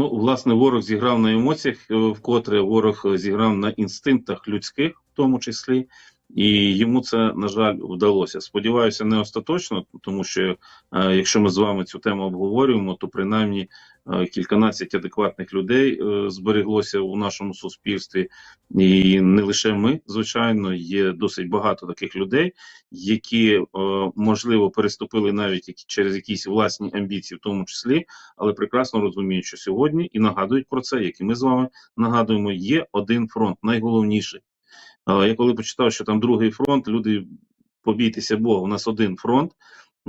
Ну, власне, ворог зіграв на емоціях, е, вкотре ворог е, зіграв на інстинктах людських, в тому числі, і йому це, на жаль, вдалося. Сподіваюся, не остаточно, тому що е, якщо ми з вами цю тему обговорюємо, то принаймні е, кільканадцять адекватних людей е, збереглося у нашому суспільстві, і не лише ми, звичайно, є досить багато таких людей, які можливо переступили навіть через якісь власні амбіції, в тому числі, але прекрасно розуміють, що сьогодні і нагадують про це, як і ми з вами нагадуємо, є один фронт, найголовніший. Я коли почитав, що там другий фронт, люди побійтеся Бога, у нас один фронт,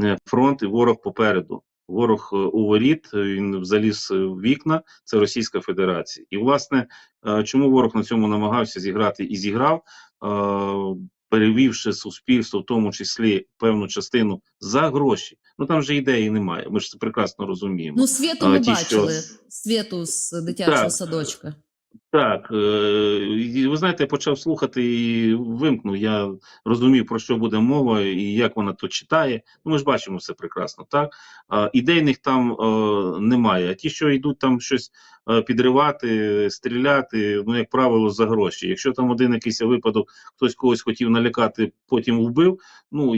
е, фронт і ворог попереду. Ворог е, у воріт, е, він заліз в вікна, це Російська Федерація. І, власне, чому ворог на цьому намагався зіграти і зіграв, перевівши суспільство, в тому числі певну частину за гроші. Ну там же ідеї немає. Ми ж це прекрасно розуміємо. Ну, світу ми ті, що- бачили. Світу з дитячого Так. садочка. Так, е, ви знаєте, я почав слухати і вимкнув. Я розумів, про що буде мова і як вона то читає. Ну, ми ж бачимо все прекрасно, так? Ідейних там е, немає. А ті, що йдуть там щось е, підривати, стріляти, ну, як правило, за гроші. Якщо там один якийсь випадок, хтось когось хотів налякати, потім вбив. Ну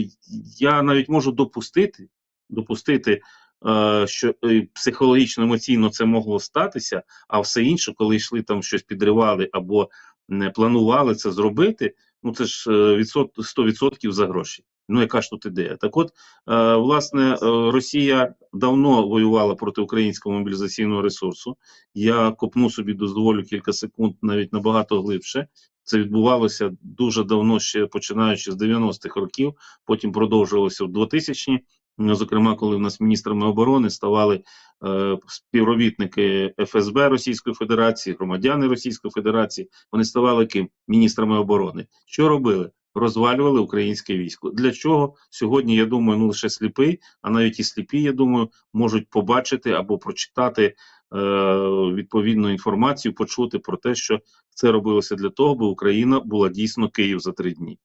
я навіть можу допустити, допустити. Е, Що е, психологічно емоційно це могло статися, а все інше, коли йшли там щось підривали або не планували це зробити, ну це ж е, відсот 100% за гроші. Ну, яка ж тут ідея? Так от, власне, Росія давно воювала проти українського мобілізаційного ресурсу. Я копну собі дозволю кілька секунд, навіть набагато глибше. Це відбувалося дуже давно, ще починаючи з 90-х років, потім продовжувалося в 2000-ні. Ну, Зокрема, коли в нас міністрами оборони ставали е, співробітники ФСБ Російської Федерації, громадяни Російської Федерації, вони ставали ким? Міністрами оборони. Що робили? Розвалювали українське військо. Для чого сьогодні, я думаю, ну лише сліпий, а навіть і сліпі, я думаю, можуть побачити або прочитати е, відповідну інформацію, почути про те, що це робилося для того, аби Україна була дійсно Київ за три дні.